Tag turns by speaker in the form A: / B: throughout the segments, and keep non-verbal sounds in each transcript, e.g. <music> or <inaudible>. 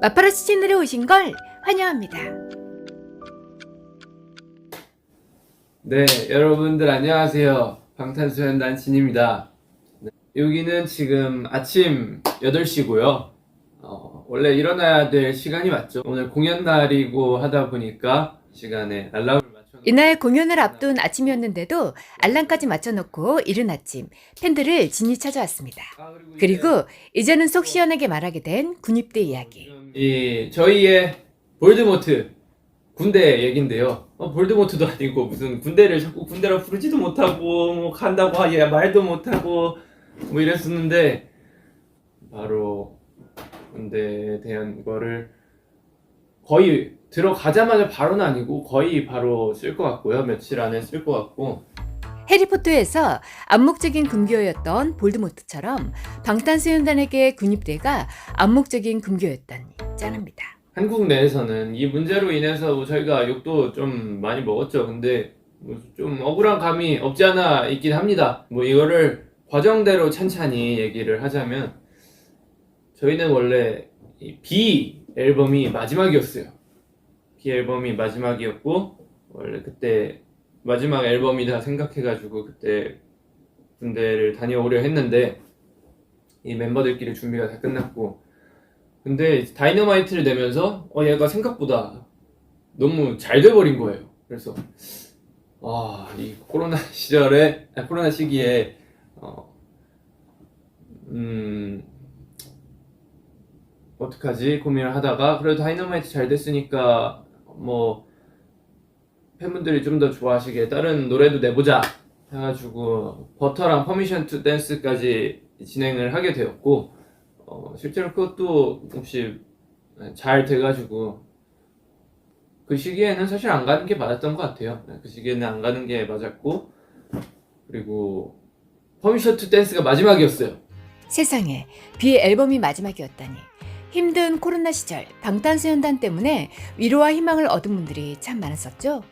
A: 마파라치 채널에 오신 걸 환영합니다.
B: 네, 여러분들 안녕하세요. 방탄소년단 진입니다. 네, 여기는 지금 아침 8시고요. 어, 원래 일어나야 될 시간이 맞죠. 오늘 공연 날이고 하다 보니까 시간에 알람을
A: 이날 공연을 앞둔 아침이었는데도 알람까지 맞춰놓고 이른 아침 팬들을 진이 찾아왔습니다.
B: 아, 그리고, 이제
A: 그리고 이제는 속 시원하게 말하게 된 군입대 이야기.
B: 이 저희의 볼드모트 군대 얘긴데요. 어, 볼드모트도 아니고 무슨 군대를 자꾸 군대라 부르지도 못하고 뭐 간다고 하얘 말도 못하고 뭐 이랬었는데 바로 군대에 대한 거를 거의 들어가자마자 바로는 아니고 거의 바로 쓸 것 같고요. 며칠 안에 쓸 것 같고
A: 해리포터에서 암묵적인 금교였던 볼드모트처럼 방탄소년단에게 군입대가 암묵적인 금교였다니 짠합니다.
B: 한국 내에서는 이 문제로 인해서 뭐 저희가 욕도 좀 많이 먹었죠. 근데 뭐좀 억울한 감이 없지 않아 있긴 합니다. 뭐 이거를 과정대로 찬찬히 얘기를 하자면 저희는 원래 이 B 앨범이 마지막이었어요. B 앨범이 마지막이었고 원래 그때 마지막 앨범이다 생각해가지고 그때 군대를 다녀오려 했는데 이 멤버들끼리 준비가 다 끝났고 근데 다이너마이트를 내면서 어 얘가 생각보다 너무 잘 돼버린 거예요. 그래서 아이 코로나 <laughs> 시절에 아, 코로나 시기에 어, 음 어떡하지 고민을 하다가 그래도 다이너마이트 잘 됐으니까 뭐 팬분들이 좀 더 좋아하시게 다른 노래도 내보자 해가지고 버터랑 퍼미션 투 댄스까지 진행을 하게 되었고 어, 실제로 그것도 혹시 잘 돼가지고 그 시기에는 사실 안 가는 게 맞았던 것 같아요. 그 시기에는 안 가는 게 맞았고 그리고 퍼미션 투 댄스가 마지막이었어요.
A: 세상에 비 앨범이 마지막이었다니 힘든 코로나 시절 방탄소년단 때문에 위로와 희망을 얻은 분들이 참 많았었죠.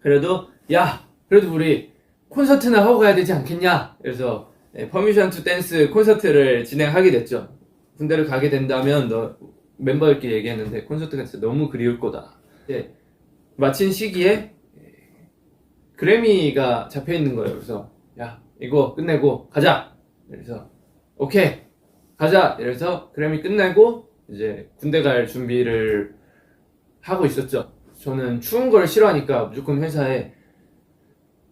B: 그래도 야 그래도 우리 콘서트나 하고 가야 되지 않겠냐? 그래서 퍼미션 투 댄스 콘서트를 진행하게 됐죠. 군대를 가게 된다면 너 멤버들끼리 얘기했는데 콘서트가 진짜 너무 그리울 거다. 이제 마친 시기에 그래미가 잡혀 있는 거예요. 그래서 야 이거 끝내고 가자! 그래서 오케이 가자 이래서 그래미 끝내고 이제 군대 갈 준비를 하고 있었죠 저는 추운 걸 싫어하니까 무조건 회사에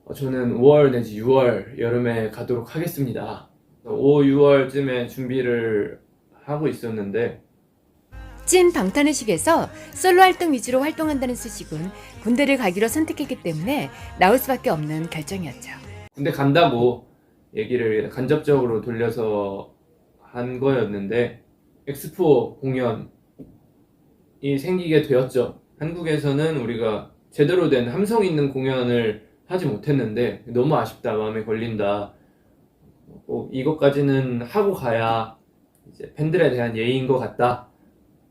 B: 어, 저는 5월 내지 6월 여름에 가도록 하겠습니다. 5, 6월쯤에 준비를 하고 있었는데
A: 찐 방탄의식에서 솔로 활동 위주로 활동한다는 소식은 군대를 가기로 선택했기 때문에 나올 수밖에 없는 결정이었죠.
B: 군대 간다고 얘기를 간접적으로 돌려서 한 거였는데 엑스포 공연이 생기게 되었죠. 한국에서는 우리가 제대로 된 함성 있는 공연을 하지 못했는데 너무 아쉽다 마음에 걸린다. 꼭 이것까지는 하고 가야 이제 팬들에 대한 예의인 것 같다.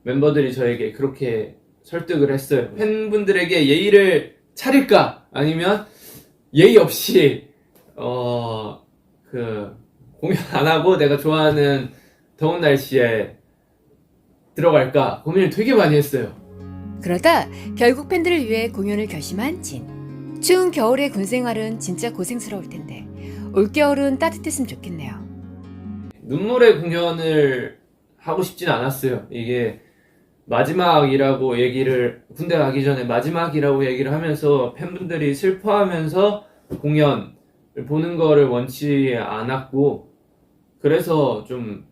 B: 멤버들이 저에게 그렇게 설득을 했어요. 팬분들에게 예의를 차릴까? 아니면 예의 없이 어그 공연 안 하고 내가 좋아하는 더운 날씨에 들어갈까 고민을 되게 많이 했어요
A: 그러다 결국 팬들을 위해 공연을 결심한 진. 추운 겨울의 군 생활은 진짜 고생스러울 텐데 올겨울은 따뜻했으면 좋겠네요.
B: 눈물의 공연을 하고 싶진 않았어요. 이게 마지막이라고 얘기를 군대 가기 전에 마지막이라고 얘기를 하면서 팬분들이 슬퍼하면서 공연을 보는 거를 원치 않았고 그래서 좀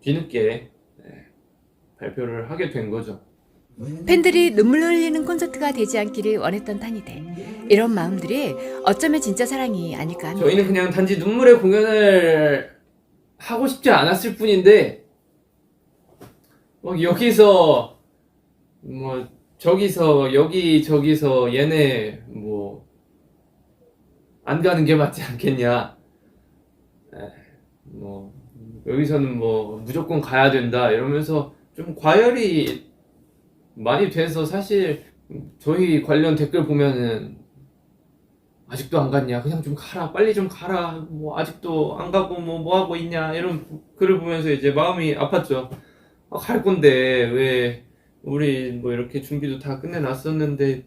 B: 뒤늦게 네, 발표를 하게 된 거죠.
A: 팬들이 눈물 흘리는 콘서트가 되지 않기를 원했던 탄이대. 이런 마음들이 어쩌면 진짜 사랑이 아닐까 합니다.
B: 저희는 그냥 단지 눈물의 공연을 하고 싶지 않았을 뿐인데 막 여기서 뭐 저기서 여기 저기서 얘네 뭐 안 가는 게 맞지 않겠냐 에, 뭐 여기서는 뭐 무조건 가야 된다 이러면서 좀 과열이 많이 돼서 사실 저희 관련 댓글 보면은 아직도 안 갔냐? 그냥 좀 가라. 빨리 좀 가라. 뭐 아직도 안 가고 뭐 뭐 하고 있냐? 이런 글을 보면서 이제 마음이 아팠죠. 아, 갈 건데 왜 우리 뭐 이렇게 준비도 다 끝내놨었는데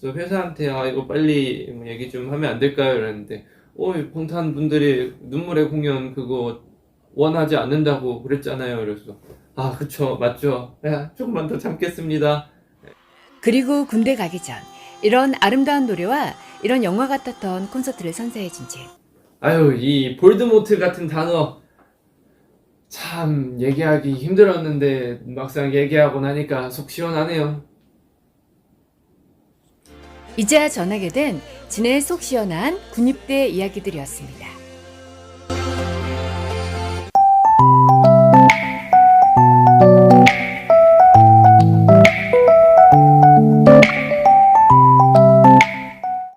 B: 그래서 회사한테 아 이거 빨리 뭐 얘기 좀 하면 안 될까요? 이랬는데 어 방탄 분들이 눈물의 공연 그거 원하지 않는다고 그랬잖아요. 그래서 아 그쵸 맞죠. 야, 조금만 더 참겠습니다.
A: 그리고 군대 가기 전 이런 아름다운 노래와 이런 영화 같았던 콘서트를 선사해준 진.
B: 아유 이 볼드모트 같은 단어 참 얘기하기 힘들었는데 막상 얘기하고 나니까 속 시원하네요.
A: 이제야 전하게 된 진의 속 시원한 군입대 이야기들이었습니다.